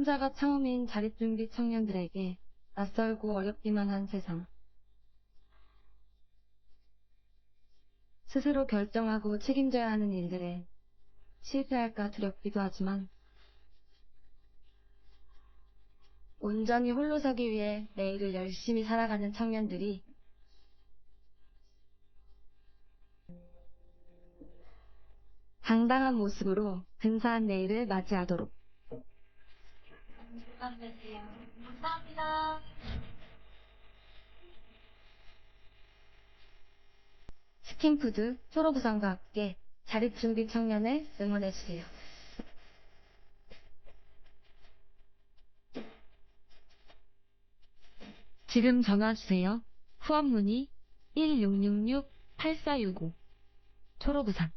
혼자가 처음인 자립준비 청년들에게 낯설고 어렵기만 한 세상. 스스로 결정하고 책임져야 하는 일들에 실패할까 두렵기도 하지만 온전히 홀로 서기 위해 내일을 열심히 살아가는 청년들이 당당한 모습으로 근사한 내일을 맞이하도록 감사합니다. 스킨푸드 초로부상과 함께 자립준비 청년을 응원해주세요. 지금 전화주세요. 후원 문의 1666-8465 초로부상